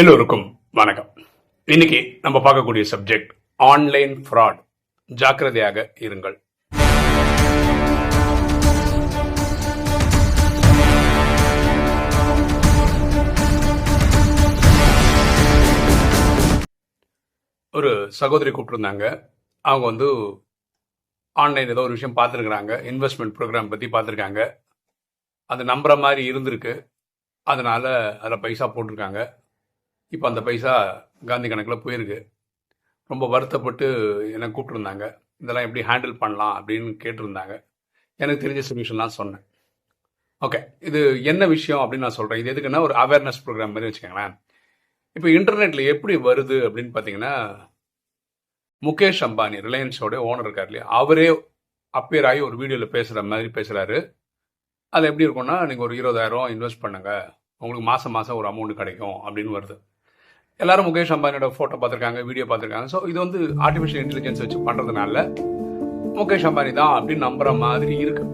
எல்லோருக்கும் வணக்கம். இன்னைக்கு நம்ம பார்க்கக்கூடிய சப்ஜெக்ட் ஆன்லைன் ஃப்ராட் ஜாக்கிரதையாக இருங்கள். ஒரு சகோதரி கூப்பிட்டுருந்தாங்க. அவங்க வந்து ஆன்லைன் ஏதோ ஒரு விஷயம் பார்த்துருக்குறாங்க. இன்வெஸ்ட்மெண்ட் ப்ரோக்ராம் பற்றி பார்த்துருக்காங்க. அது நம்புற மாதிரி இருந்திருக்கு. அதனால அதில் பைசா போட்டிருக்காங்க. இப்போ அந்த பைசா காந்தி கணக்கில் போயிருக்கு. ரொம்ப வருத்தப்பட்டு என்னை கூப்பிட்ருந்தாங்க இதெல்லாம் எப்படி ஹேண்டில் பண்ணலாம் அப்படின்னு கேட்டிருந்தாங்க. எனக்கு தெரிஞ்ச சொல்யூஷன்லாம் சொன்னேன். ஓகே இது என்ன விஷயம் அப்படின்னு நான் சொல்கிறேன் இது எதுக்குன்னா ஒரு அவேர்னஸ் ப்ரோக்ராம் மாதிரி வச்சுக்கோங்களேன். இப்போ இன்டர்நெட்டில் எப்படி வருது அப்படின்னு பார்த்தீங்கன்னா முகேஷ் அம்பானி ரிலையன்ஸோட ஓனர் இருக்கார் இல்லையா? அவரே அப்பியர் ஆகி ஒரு வீடியோவில் பேசுகிற மாதிரி பேசுகிறாரு அது எப்படி இருக்கும்னா நீங்கள் ஒரு இருபதாயிரம் இன்வெஸ்ட் பண்ணுங்க. உங்களுக்கு மாதம் மாதம் ஒரு அமௌண்ட் கிடைக்கும் அப்படின்னு வருது. எல்லாரும் முகேஷ் அம்பானியோட ஃபோட்டோ பார்த்துருக்காங்க வீடியோ பார்த்துருக்காங்க. ஸோ இது வந்து ஆர்டிஃபிஷியல் இன்டெலிஜென்ஸ் வச்சு பண்ணுறதுனால முகேஷ் அம்பானி தான் அப்படின்னு நம்புற மாதிரி இருக்கு.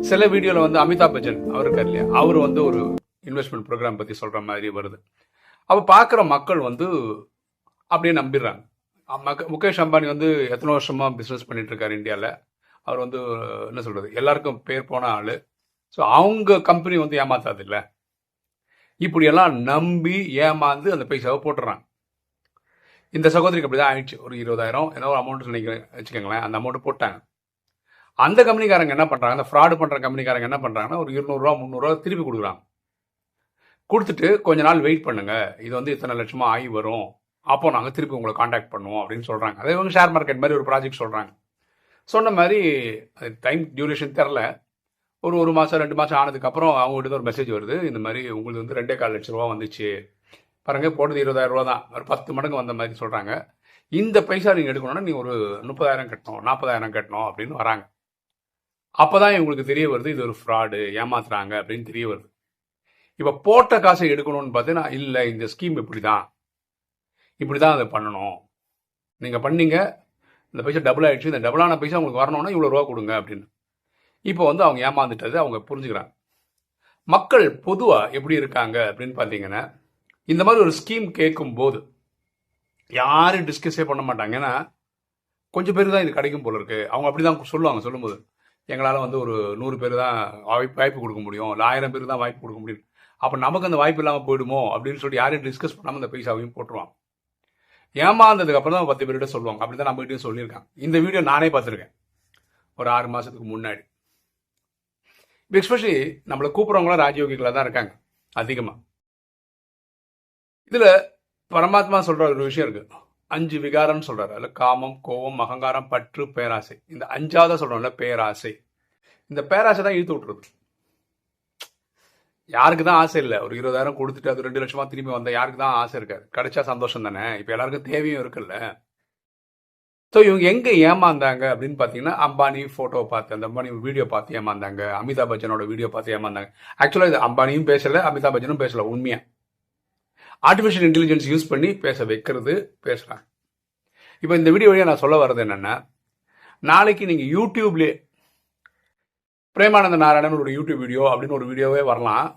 சில வீடியோவில் வந்து அமிதாப் பச்சன் அவர் இருக்கார் இல்லையா? அவர் வந்து ஒரு இன்வெஸ்ட்மெண்ட் ப்ரோக்ராம் பற்றி சொல்கிற மாதிரி வருது. அப்போ பார்க்குற மக்கள் வந்து அப்படியே நம்பிடுறாங்க. மக்க- முகேஷ் அம்பானி வந்து எத்தனை வருஷமாக பிஸ்னஸ் பண்ணிட்டு இருக்காரு இந்தியாவில் அவர் வந்து என்ன சொல்கிறது எல்லாருக்கும் பேர் போன ஆள். ஸோ அவங்க கம்பெனி வந்து ஏமாத்தாது இல்லை. இப்படியெல்லாம் நம்பி ஏமாந்து அந்த பைசாவை போட்டுறாங்க. இந்த சகோதரிக்கு அப்படிதான் ஆயிடுச்சு. ஒரு இருபதாயிரம் ஏதோ ஒரு அமௌண்ட் நினைக்கிறேன் வச்சுக்கோங்களேன். அந்த அமௌண்ட் போட்டாங்க. அந்த கம்பெனிக்காரங்க என்ன பண்ணுறாங்க அந்த ஃப்ராடு பண்ணுற கம்பெனிக்காரங்க என்ன பண்ணுறாங்கன்னா ஒரு இருநூறுவா முந்நூறுரூவா திருப்பி கொடுக்குறாங்க. கொடுத்துட்டு கொஞ்ச நாள் வெயிட் பண்ணுங்க. இது வந்து இத்தனை லட்சமா ஆகி வரும். அப்போ நாங்கள் திருப்பி உங்களை காண்டாக்ட் பண்ணுவோம் அப்படின்னு சொல்கிறாங்க அதே இவங்க ஷேர் மார்க்கெட் மாதிரி ஒரு ப்ராஜெக்ட் சொல்கிறாங்க சொன்ன மாதிரி அது டைம் டியூரேஷன் தெரில. ஒரு ஒரு மாதம் ரெண்டு மாதம் ஆனதுக்கப்புறம் அவங்ககிட்ட ஒரு மெசேஜ் வருது. இந்த மாதிரி உங்களுக்கு வந்து ரெண்டே கால் லட்ச ரூபா வந்துச்சு. பாருங்க போட்டது இருபதாயிரம் ரூபா தான். ஒரு பத்து மடங்கு வந்த மாதிரி சொல்கிறாங்க இந்த பைசா நீங்கள் எடுக்கணும்னா நீங்கள் ஒரு முப்பதாயிரம் கட்டணும் நாற்பதாயிரம் கட்டணும் அப்படின்னு வராங்க. அப்போ தான் இவங்களுக்கு தெரிய வருது இது ஒரு ஃப்ராடு ஏமாத்துறாங்க அப்படின்னு தெரிய வருது. இப்போ போட்ட காசை எடுக்கணும்னு பார்த்தீங்கன்னா இல்லை இந்த ஸ்கீம் இப்படி தான் இப்படி தான் அதை பண்ணணும். நீங்கள் பண்ணீங்க இந்த பைசா டபுள் ஆகிடுச்சு இந்த டபுளான பைசா உங்களுக்கு வரணும்னா இவ்வளோ ரூபா கொடுங்க அப்படின்னு. இப்போ வந்து அவங்க ஏமாந்துட்டது அவங்க புரிஞ்சுக்கிறாங்க. மக்கள் பொதுவாக எப்படி இருக்காங்க அப்படின்னு பார்த்தீங்கன்னா இந்த மாதிரி ஒரு ஸ்கீம் கேட்கும் போது யாரும் டிஸ்கஸே பண்ண மாட்டாங்க. ஏன்னா கொஞ்சம் பேர் தான் இது கிடைக்கும் போல இருக்கு. அவங்க அப்படி தான் சொல்லுவாங்க. சொல்லும்போது எங்களால் வந்து ஒரு நூறு பேர் தான் வாய்ப்பு வாய்ப்பு கொடுக்க முடியும். இல்லை ஆயிரம் பேர் தான் வாய்ப்பு கொடுக்க முடியும். அப்போ நமக்கு அந்த வாய்ப்பு இல்லாமல் போயிடுமோ அப்படின்னு சொல்லி யாரையும் டிஸ்கஸ் பண்ணாமல் அந்த பைசாவையும் போட்டுருவாங்க. ஏமாந்ததுக்கு அப்புறம் தான் பத்து பேர்கிட்ட சொல்லுவாங்க. அப்படி தான் நம்மகிட்டயும் சொல்லியிருக்காங்க. இந்த வீடியோ நானே பார்த்துருக்கேன். ஒரு ஆறு மாதத்துக்கு முன்னாடி. எஸ்பெஷலி நம்மளை கூப்பிட்றவங்களாம் ராஜயோகிகளாக தான் இருக்காங்க அதிகமாக இதில் பரமாத்மா சொல்கிற ஒரு விஷயம் இருக்குது அஞ்சு விகாரம்னு சொல்கிறார் அதில் காமம் கோபம் அகங்காரம் பற்று பேராசை. இந்த அஞ்சாவதாக சொல்கிறோம்ல பேராசை. இந்த பேராசை தான் இழுத்து விட்டுருது. யாருக்கு தான் ஆசை இல்லை? ஒரு இருபதாயிரம் கொடுத்துட்டு அது ரெண்டு லட்சமாக திரும்பி வந்தால் யாருக்கு தான் ஆசை இருக்காது? கிடைச்சா சந்தோஷம் தானே? இப்போ எல்லாருக்கும் தேவையும் இருக்குல்ல. ஸோ இவங்க எங்கே ஏமாந்தாங்க அப்படின்னு பார்த்தீங்கன்னா அம்பானி ஃபோட்டோ பார்த்து அந்த அம்பானி வீடியோ பார்த்து ஏமாந்தாங்க. அமிதாப் பச்சனோட வீடியோ பார்த்து ஏமாந்தாங்க. ஆக்சுவலாக இது அம்பானியும் பேசலை அமிதாப் பச்சனும் பேசல உண்மையாக ஆர்டிஃபிஷியல் இன்டெலிஜென்ஸ் யூஸ் பண்ணி பேச வைக்கிறது பேசுகிறாங்க இப்போ இந்த வீடியோ வழியாக நான் சொல்ல வர்றது என்னென்னா நாளைக்கு நீங்கள் யூடியூப்லேயே பிரேமானந்த நாராயணன் யூடியூப் வீடியோ அப்படின்னு ஒரு வீடியோவே வரலாம்.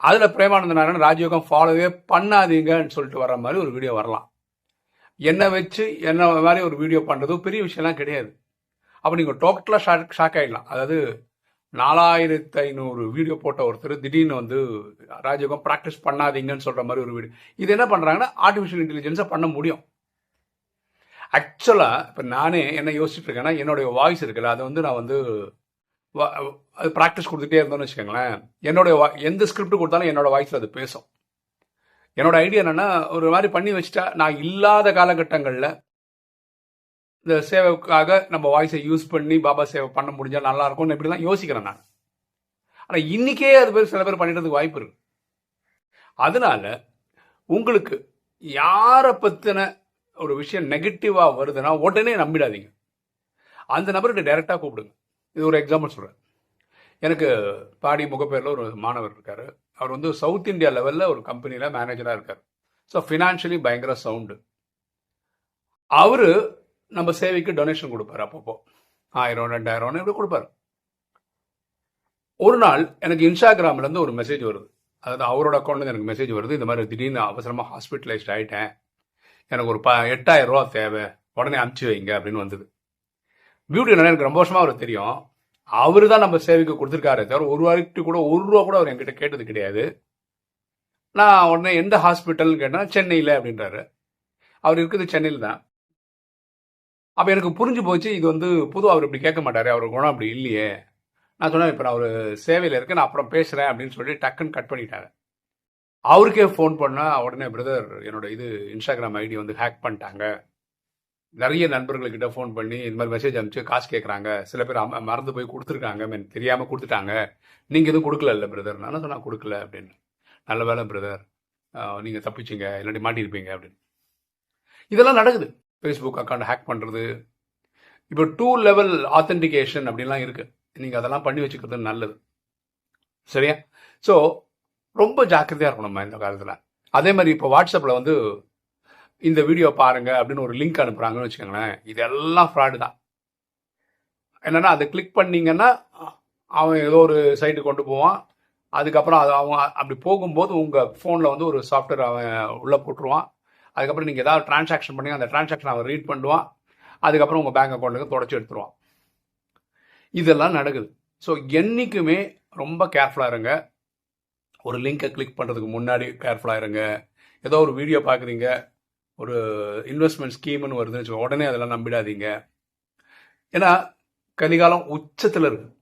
அதில் பிரேமானந்த நாராயணன் ராஜயோகம் ஃபாலோவே பண்ணாதீங்கன்னு சொல்லிட்டு வர்ற மாதிரி ஒரு வீடியோ வரலாம். என்னை வச்சு என்ன மாதிரி ஒரு வீடியோ பண்ணுறதோ பெரிய விஷயம்லாம் கிடையாது. அப்போ நீங்கள் டோட்டலாக ஷாக் ஷாக் ஆகிடலாம் அதாவது நாலாயிரத்து ஐநூறு வீடியோ போட்ட ஒருத்தர் திடீர்னு வந்து ராஜயோகம் ப்ராக்டிஸ் பண்ணாதீங்கன்னு சொல்கிற மாதிரி ஒரு வீடியோ இது என்ன பண்ணுறாங்கன்னா ஆர்டிஃபிஷியல் இன்டெலிஜென்ஸை பண்ண முடியும். ஆக்சுவலாக இப்போ நானே என்ன யோசிச்சுட்டு இருக்கேன்னா என்னுடைய வாய்ஸ் இருக்குல்ல அதை வந்து நான் வந்து அது ப்ராக்டிஸ் கொடுத்துட்டே இருந்தோம்னு வச்சுக்கோங்களேன் என்னுடைய வா எந்த ஸ்கிரிப்ட் கொடுத்தாலும் என்னோட வாய்ஸில் அது பேசும். என்னோட ஐடியா என்னன்னா ஒரு மாதிரி பண்ணி வச்சுட்டா நான் இல்லாத காலகட்டங்களில் இந்த சேவைக்காக நம்ம வாய்ஸை யூஸ் பண்ணி பாபா சேவை பண்ண முடிஞ்சா நல்லா இருக்கும்னு இப்படி தான் யோசிக்கிறேன் நான். ஆனால் இன்னைக்கே அது பேர் சில பேர் பண்ணிடுறதுக்கு வாய்ப்பு இருக்கு. அதனால உங்களுக்கு யாரை பற்றின ஒரு விஷயம் நெகட்டிவாக வருதுன்னா உடனே நம்பிடாதீங்க. அந்த நபர்கிட்ட டைரெக்டாக கூப்பிடுங்க. இது ஒரு எக்ஸாம்பிள் சொல்கிறேன் எனக்கு பாடி முகப்பேரில் ஒரு மாணவர் இருக்கார். அவர் வந்து சவுத் இந்தியா லெவலில் ஒரு கம்பெனியில் மேனேஜராக இருக்கார். ஸோ ஃபினான்ஷியலி பயங்கர சவுண்டு அவர் நம்ம சேவைக்கு டொனேஷன் கொடுப்பாரு அப்பப்போ. ஆயிரம் ரெண்டாயிரம் இப்படி கொடுப்பாரு. ஒரு நாள் எனக்கு இன்ஸ்டாகிராம்ல இருந்து ஒரு மெசேஜ் வருது. அதாவது அவரோட அக்கௌண்ட்லேருந்து எனக்கு மெசேஜ் வருது. இந்த மாதிரி திடீர்னு அவசரமாக ஹாஸ்பிட்டலைஸ்ட் ஆகிட்டேன் எனக்கு ஒரு ப எட்டாயிரம் ரூபா தேவை. உடனே அனுப்பிச்சி வைங்க அப்படின்னு வந்தது. பியூட்டி எனக்கு ரொம்ப வருஷமாக அவர் தெரியும். அவரு தான் நம்ம சேவைக்கு கொடுத்துருக்காரு தவிர ஒரு வாரிட்டு கூட ஒரு ரூபா கூட அவர் என்கிட்ட கேட்டது கிடையாது. நான் உடனே எந்த ஹாஸ்பிட்டல்னு கேட்டேன் சென்னையில் அப்படின்றாரு. அவர் இருக்குது சென்னையில் தான். அப்போ எனக்கு புரிஞ்சு போச்சு இது வந்து புது அவர் இப்படி கேட்க மாட்டார் அவர் குணம் அப்படி இல்லையே. நான் சொன்னேன் இப்போ நான் ஒரு சேவையில் இருக்கேன் நான் அப்புறம் பேசுகிறேன் அப்படின்னு சொல்லி டக்குன்னு கட் பண்ணிட்டாரு. அவருக்கே ஃபோன் பண்ணால் உடனே பிரதர் என்னோட இது இன்ஸ்டாகிராம் ஐடி வந்து ஹேக் பண்ணிட்டாங்க. நிறைய நண்பர்கள்கிட்ட ஃபோன் பண்ணி இந்த மாதிரி மெசேஜ் அனுப்பிச்சு காசு கேட்குறாங்க சில பேர் மறந்து போய் கொடுத்துருக்காங்க. மீன் தெரியாமல் கொடுத்துட்டாங்க. நீங்கள் எதுவும் கொடுக்கல இல்லை பிரதர் நான் சொன்னால் கொடுக்கல அப்படின்னு. நல்ல வேலை பிரதர் நீங்கள் தப்பிச்சிங்க. இல்லாட்டி மாட்டியிருப்பீங்க அப்படின்னு. இதெல்லாம் நடக்குது. ஃபேஸ்புக் அக்கௌண்ட் ஹேக் பண்ணுறது இப்போ டூ லெவல் ஆத்தென்டிகேஷன் அப்படின்லாம் இருக்குது நீங்கள் அதெல்லாம் பண்ணி வச்சுக்கிறது நல்லது. சரியா? ஸோ ரொம்ப ஜாக்கிரதையாக இருக்கணும் நம்ம இந்த காலத்தில். அதே மாதிரி இப்போ வாட்ஸ்அப்பில் வந்து இந்த வீடியோ பாருங்க அப்படின்னு ஒரு லிங்க் அனுப்புகிறாங்கன்னு வச்சுக்கோங்களேன். இதெல்லாம் ஃப்ராடு தான். என்னன்னா அதை கிளிக் பண்ணீங்கன்னா அவன் ஏதோ ஒரு சைட்டு கொண்டு போவான். அதுக்கப்புறம் அது அவன் அப்படி போகும்போது உங்கள் ஃபோனில் வந்து ஒரு சாஃப்ட்வேர் அவன் உள்ளே போட்டுருவான். அதுக்கப்புறம் நீங்கள் ஏதாவது டிரான்சாக்ஷன் பண்ணி அந்த டிரான்சாக்ஷன் அவன் ரீட் பண்ணுவான். அதுக்கப்புறம் உங்கள் பேங்க் அக்கௌண்ட்டுக்கு தொடச்சி எடுத்துருவான். இதெல்லாம் நடக்குது. ஸோ என்றைக்குமே ரொம்ப கேர்ஃபுல்லாக இருங்க. ஒரு லிங்கை கிளிக் பண்ணுறதுக்கு முன்னாடி கேர்ஃபுல்லாக இருங்க. ஏதோ ஒரு வீடியோ பார்க்குறீங்க. ஒரு இன்வெஸ்ட்மெண்ட் ஸ்கீம்னு வருதுன்னு வச்சுக்கோங்க உடனே அதெல்லாம் நம்பிடாதீங்க. ஏன்னா கலிகாலம் உச்சத்தில் இருக்கு.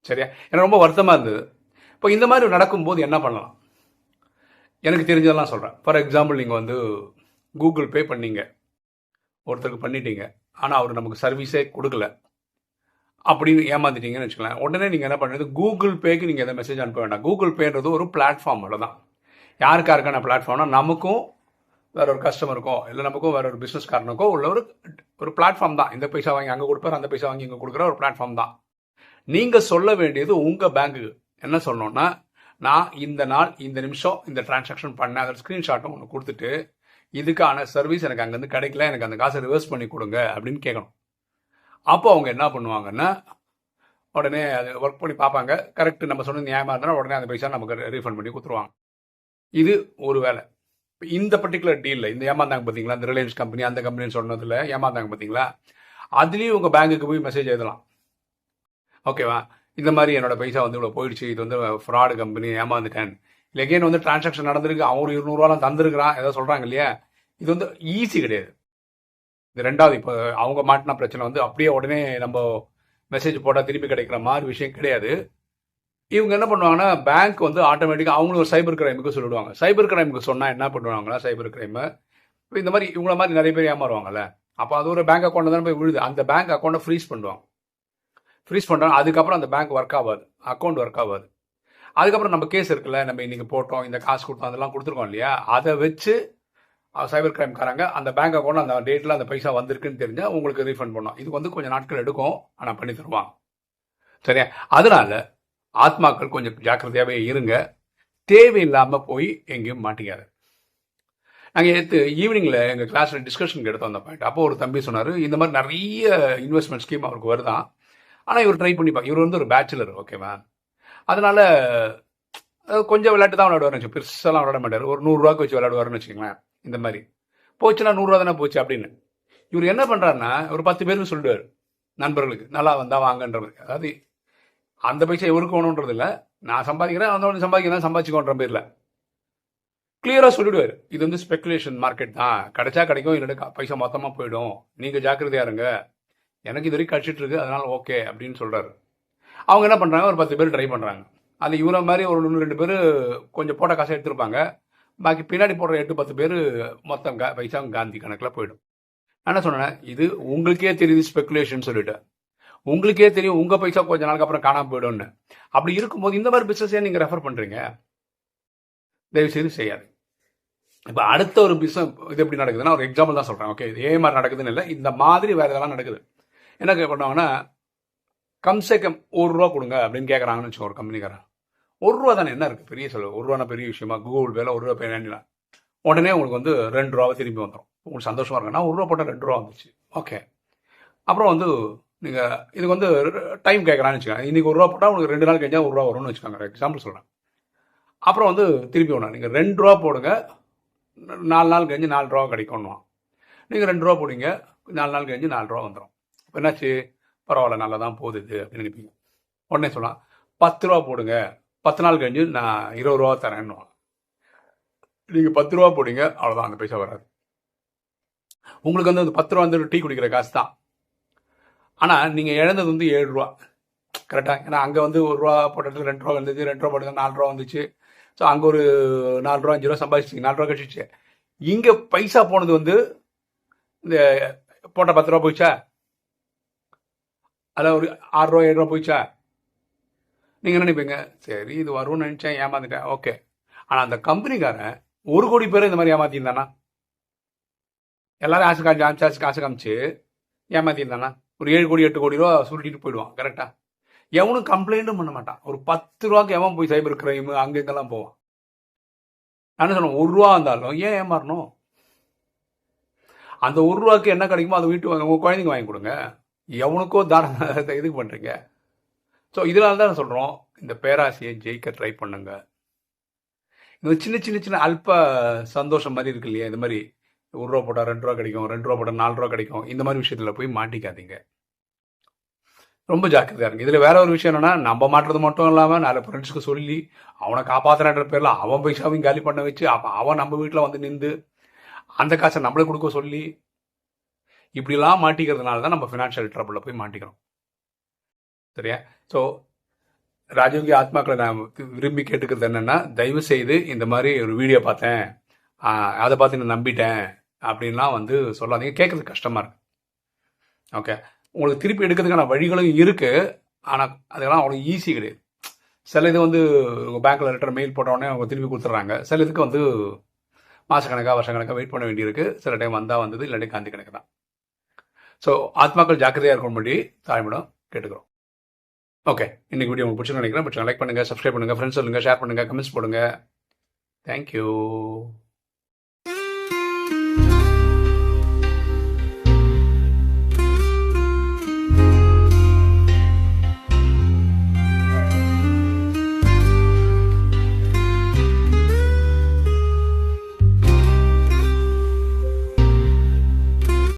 சரியா? எனக்கு ரொம்ப வருத்தமாக இருந்தது. இப்போ இந்த மாதிரி நடக்கும்போது என்ன பண்ணலாம்? எனக்கு தெரிஞ்சதெல்லாம் சொல்கிறேன் ஃபார் எக்ஸாம்பிள் நீங்கள் வந்து கூகுள் பே பண்ணீங்க. ஒருத்தருக்கு பண்ணிட்டீங்க. ஆனால் அவர் நமக்கு சர்வீஸே கொடுக்கல. அப்படின்னு ஏமாந்துட்டீங்கன்னு வச்சுக்கலாம் உடனே நீங்கள் என்ன பண்ணுறது கூகுள் பேக்கு நீங்கள் எதை மெசேஜ் அனுப்ப வேண்டாம். கூகுள் பேன்றது ஒரு பிளாட்ஃபார்ம் அவ்வளோதான் யாருக்காருக்கான பிளாட்ஃபார்ம்னா நமக்கும் வேற ஒரு கஸ்டமருக்கோ இல்லை நமக்கும் வேற ஒரு பிஸ்னஸ்காரனுக்கோ உள்ள ஒரு ஒரு பிளாட்ஃபார்ம் தான். இந்த பைசா வாங்கி அங்கே கொடுப்பாரு அந்த பைசா வாங்கி இங்கே கொடுக்குற ஒரு பிளாட்ஃபார்ம் தான். நீங்கள் சொல்ல வேண்டியது உங்கள் பேங்க்கு என்ன சொல்லணும்னா நான் இந்த நாள் இந்த நிமிஷம் இந்த டிரான்சாக்ஷன் பண்ணேன் அதோட ஸ்க்ரீன்ஷாட்டும் ஒன்று கொடுத்துட்டு இதுக்கான சர்வீஸ் எனக்கு அங்கேருந்து கிடைக்கல எனக்கு அந்த காசை ரிவர்ஸ் பண்ணி கொடுங்க அப்படின்னு கேட்கணும் அப்போ அவங்க என்ன பண்ணுவாங்கன்னா உடனே அது ஒர்க் பண்ணி பார்ப்பாங்க. கரெக்ட் நம்ம சொன்னது நியாயமாக இருந்தால் உடனே அந்த பைசா நமக்கு ரீஃபண்ட் பண்ணி கொடுத்துருவாங்க. இது ஒரு வேலை. இந்த பர்டிகுலர் டீலில் இந்த ஏமாந்தாங்க பார்த்தீங்களா இந்த ரிலையன்ஸ் கம்பெனி அந்த கம்பெனின்னு சொன்னதில் ஏமாந்தாங்க பார்த்தீங்களா அதுலேயும் உங்கள் பேங்குக்கு போய் மெசேஜ் எழுதலாம். ஓகேவா இந்த மாதிரி என்னோட பைசா வந்து இவ்வளோ போயிடுச்சு. இது வந்து ஃப்ராடு கம்பெனி ஏமாந்துட்டேன். இல்லை எகெயின் வந்து டிரான்சாக்ஷன் நடந்திருக்கு. அவர் ஒரு இருநூறுவாலாம் தந்திருக்கிறான். ஏதோ சொல்கிறாங்க இல்லையா? இது வந்து ஈஸி கிடையாது. இது ரெண்டாவது இப்போ அவங்க மாட்டின பிரச்சனை வந்து அப்படியே உடனே நம்ம மெசேஜ் போட்டால் திருப்பி கிடைக்கிற மாதிரி விஷயம் கிடையாது. இவங்க என்ன பண்ணுவாங்கன்னா பேங்க் வந்து ஆட்டோமேட்டிக்காக அவங்களும் ஒரு சைபர் கிரைமுக்கு சொல்லிடுவாங்க. சைபர் கிரைமுக்கு சொன்னால் என்ன பண்ணுவாங்களா சைபர் கிரைமு இப்போ இந்த மாதிரி இவங்கள மாதிரி நிறைய பேர் ஏமாறுவாங்கல்ல. அப்போ அது ஒரு பேங்க் அக்கௌண்ட் தானே போய் விழுது. அந்த பேங்க் அக்கௌண்ட்டை ஃப்ரீஸ் பண்ணுவாங்க. ஃப்ரீஸ் பண்ணுறாங்க அதுக்கப்புறம் அந்த பேங்க் ஒர்க் ஆகாது. அக்கௌண்ட் ஒர்க் ஆகாது. அதுக்கப்புறம் நம்ம கேஸ் இருக்குல்ல நம்ம இன்றைக்கி போட்டோம் இந்த காசு கொடுத்தோம் அதெல்லாம் கொடுத்துருக்கோம் இல்லையா? அதை வச்சு சைபர் கிரைம்காரங்க அந்த பேங்க் அக்கௌண்ட் அந்த டேட்டில் அந்த பைசா வந்திருக்குன்னு தெரிஞ்சால் உங்களுக்கு ரீஃபண்ட் பண்ணோம். இது வந்து கொஞ்சம் நாட்கள் எடுக்கும் ஆனால் பண்ணி தருவாங்க. சரியா? அதனால ஆத்மாக்கள் கொஞ்சம் ஜாக்கிரதையாகவே இருங்க. தேவையில்லாமல் போய் எங்கேயும் மாட்டிக்காது. நாங்கள் நேற்று ஈவினிங்கில் எங்கள் கிளாஸில் டிஸ்கஷனுக்கு எடுத்தோம் அந்த பாயிண்ட் அப்போ ஒரு தம்பி சொன்னார் இந்த மாதிரி நிறைய இன்வெஸ்ட்மெண்ட் ஸ்கீம் அவருக்கு வருதான். ஆனால் இவர் ட்ரை பண்ணி பா இவர் வந்து ஒரு பேச்சுலர் ஓகேவா அதனால் கொஞ்சம் விளையாட்டு தான் விளையாடுவார் பெருசெல்லாம் விளையாட மாட்டார். ஒரு நூறுரூவாக்கு வச்சு விளையாடுவாருன்னு வச்சுக்கோங்களேன் இந்த மாதிரி. போச்சுன்னா நூறுரூவா தானே போச்சு அப்படின்னு. இவர் என்ன பண்ணுறாருன்னா ஒரு பத்து பேருக்கு சொல்லிடுவார் நண்பர்களுக்கு நல்லா வந்தால் வாங்கன்ற மாதிரி அதாவது அந்த பைசா இவருக்கு வேணுன்றது இல்லை. நான் சம்பாதிக்கிறேன் அந்த சம்பாதிக்கிறேன் சம்பாதிச்சுக்கோன்ற பேரில். கிளியராக சொல்லிடுவார். இது வந்து ஸ்பெகுலேஷன் மார்க்கெட் தான். கிடைச்சா கிடைக்கும் இல்லைன்னு பைசா மொத்தமாக போயிடும். நீங்கள் ஜாக்கிரதையா இருங்க. எனக்கு இது வரைக்கும் கழிச்சிட்டு இருக்கு அதனால ஓகே அப்படின்னு சொல்கிறாரு அவங்க என்ன பண்ணுறாங்க ஒரு பத்து பேர் ட்ரை பண்ணுறாங்க அது இவரை மாதிரி ஒரு ஒன்று ரெண்டு பேர் கொஞ்சம் போட்ட காசை எடுத்திருப்பாங்க. பாக்கி பின்னாடி போடுற எட்டு பத்து பேர் மொத்தம் கா பைசா காந்தி கணக்கில் போயிடும். நான் என்ன சொன்னேன் இது உங்களுக்கே தெரியுது ஸ்பெகுலேஷன் சொல்லிட்டு. உங்களுக்கே தெரியும் உங்கள் பைசா கொஞ்ச நாளுக்கு அப்புறம் காணாமல் போயிடும்னு. அப்படி இருக்கும்போது இந்த மாதிரி பிஸ்னஸே நீங்கள் ரெஃபர் பண்ணுறீங்க தயவு செய்து செய்யாது இப்போ அடுத்த ஒரு பிஸ்னஸ் இது எப்படி நடக்குதுன்னா ஒரு எக்ஸாம்பிள் தான் சொல்கிறேன் ஓகே இதே மாதிரி நடக்குதுன்னு இல்லை இந்த மாதிரி வேறு இதெல்லாம் நடக்குது. என்ன பண்ணுவாங்கன்னா கம்சே கம் ஒரு ரூபா கொடுங்க அப்படின்னு கேட்குறாங்கன்னு வச்சுக்கோ ஒரு கம்பெனிக்காரன் ஒரு ரூபா தானே என்ன இருக்குது பெரிய செலவு. ஒரு ரூபா பெரிய விஷயமா? கூகுள் பேல ஒரு ரூபா பே உடனே உங்களுக்கு வந்து ரெண்டு ரூபாவை திரும்பி வந்துடும் உங்களுக்கு சந்தோஷமாக இருக்குன்னா ஒரு ரூபா போட்டால் ரெண்டு ரூபா வந்துச்சு ஓகே அப்புறம் வந்து நீங்கள் இதுக்கு வந்து டைம் கேட்குறான்னு வச்சுக்கோங்க. இன்றைக்கி ஒரு ரூபா போட்டால் உங்களுக்கு ரெண்டு நாள் கழிஞ்சா ஒரு ரூபா வரும்னு வச்சுக்கோங்க. எக்ஸாம்பிள் சொல்கிறேன் அப்புறம் வந்து திருப்பி ஒன்று நீங்கள் ரெண்டு ரூபா போடுங்க. நாலு நாள் கழிஞ்சு நாலு ரூபா கிடைக்கும்னுவான். நீங்கள் ரெண்டு ரூபா போடுங்க. நாலு நாள் கழிஞ்சு நாலு ரூபா வந்துடும் இப்போ என்னாச்சு? பரவாயில்ல நல்லா தான் போகுது இது அப்படின்னு நினைப்பீங்க உடனே சொல்லலாம் பத்து ரூபா போடுங்க. பத்து நாள் கழிஞ்சு நான் இருபது ரூபா தரேன்னுவான். நீங்கள் பத்து ரூபா போடுங்க. அவ்வளோதான் அந்த பைசா வராது. உங்களுக்கு வந்து அந்த பத்து ரூபா வந்து டீ குடிக்கிற காசு தான். ஆனால் நீங்கள் இழந்தது வந்து ஏழு ரூபா. கரெக்டாக ஏன்னா அங்கே வந்து ஒரு ரூபா போட்டதுக்கு ரெண்டு ரூபா வந்துச்சு ரெண்டு ரூபா போட்டது நாலு ரூபா வந்துச்சு. ஸோ அங்கே ஒரு நாலு ரூபா அஞ்சு ரூபா சம்பாதிச்சிங்க நாலு ரூபா கழிச்சிச்சு இங்கே பைசா போனது வந்து இந்த போட்ட பத்து ரூபா போயிச்சா அதில் ஒரு ஆறு ரூபா ஏழு ரூபா போயிச்சா நீங்கள் என்ன நினைப்பீங்க? சரி இது வரும்னு நினச்சேன் ஏமாந்துட்டேன் ஓகே ஆனால் அந்த கம்பெனிக்காரன் ஒரு கோடி பேர் இந்த மாதிரி ஏமாத்தியிருந்தானா? எல்லாரும் ஆசை காமிச்சு ஆசை ஆசை காசு காமிச்சு ஏமாத்தியிருந்தானா? ஒரு ஏழு கோடி எட்டு கோடி ரூபா சுருட்டிட்டு போயிடுவான் கரெக்டா எவனும் கம்ப்ளைண்ட்டும் பண்ண மாட்டான். ஒரு பத்து ரூபாக்கு எவன் போய் சைபர் கிரைம் அங்கே இங்கெல்லாம் போவான். நான் என்ன சொன்னேன் ஒரு ரூபா இருந்தாலும் ஏன் ஏமாறணும்? அந்த ஒரு ரூபாய்க்கு என்ன கிடைக்குமோ அதை வீட்டு வாங்க உங்கள் குழந்தைங்க வாங்கி கொடுங்க. எவனுக்கோ தான இதுக்கு பண்ணுறீங்க ஸோ இதனால தான் சொல்கிறோம் இந்த பேராசையை ஜெயிக்க ட்ரை பண்ணுங்க. இந்த சின்ன சின்ன சின்ன அல்ப சந்தோஷம் மாதிரி இருக்கு இல்லையா இந்த மாதிரி ஒரு ரூபா போட்டால் ரெண்டு ரூபா கிடைக்கும் ரெண்டு ரூபா போட்டால் நாலு ரூபா கிடைக்கும். இந்த மாதிரி விஷயத்தில் போய் மாட்டிக்காதீங்க. ரொம்ப ஜாக்கிரதையாக இருங்க. இதில் வேற ஒரு விஷயம் என்னன்னா நம்ம மாட்டுறது மட்டும் இல்லாமல் நாலு ஃப்ரெண்ட்ஸ்க்கு சொல்லி அவனை காப்பாற்றுறன்ற பேரில் அவன் பைசாவையும் காலி பண்ண வச்சு அப்போ அவன் நம்ம வீட்டில் வந்து நின்று அந்த காசை நம்மளே கொடுக்க சொல்லி இப்படிலாம் மாட்டிக்கிறதுனால தான் நம்ம ஃபினான்ஷியல் ட்ரபிளில் போய் மாட்டிக்கிறோம். சரியா? ஸோ ராஜயோகி ஆத்மாக்களை நான் விரும்பி கேட்டுக்கிறது என்னென்னா தயவு செய்து இந்த மாதிரி ஒரு வீடியோ பார்த்தேன். அதை பார்த்து நான் நம்பிட்டேன். அப்படின்லாம் வந்து சொல்லாதீங்க. கேட்கறது கஷ்டமாக இருக்கு. ஓகே உங்களுக்கு திருப்பி எடுக்கிறதுக்கான வழிகளும் இருக்குது ஆனால் அதெல்லாம் அவ்வளோ ஈஸி கிடையாது. சில இது வந்து உங்கள் பேங்க்கில் லெட்டர் மெயில் போட்ட அவங்க திருப்பி கொடுத்துட்றாங்க. சில இதுக்கு வந்து மாதக்கணக்காக வருஷக்கணக்காக வெயிட் பண்ண வேண்டியிருக்கு. சில டைம் வந்தால் வந்தது இல்லாட்டி காந்தி கணக்கு தான். ஸோ ஆத்மாக்கள் ஜாக்கிரதையாக இருக்கணும்படி தாய்மடம் கேட்டுக்கிறோம். ஓகே இன்னைக்கு வீடியோ உங்களுக்கு பிடிச்சிருந்து நினைக்கிறேன். பிடிச்சா லைக் பண்ணுங்கள் சப்ஸ்கிரைப் பண்ணுங்கள் ஃப்ரெண்ட்ஸ் சொல்லுங்கள் ஷேர் பண்ணுங்கள் கமெண்ட்ஸ் போடுங்க. தேங்க்யூ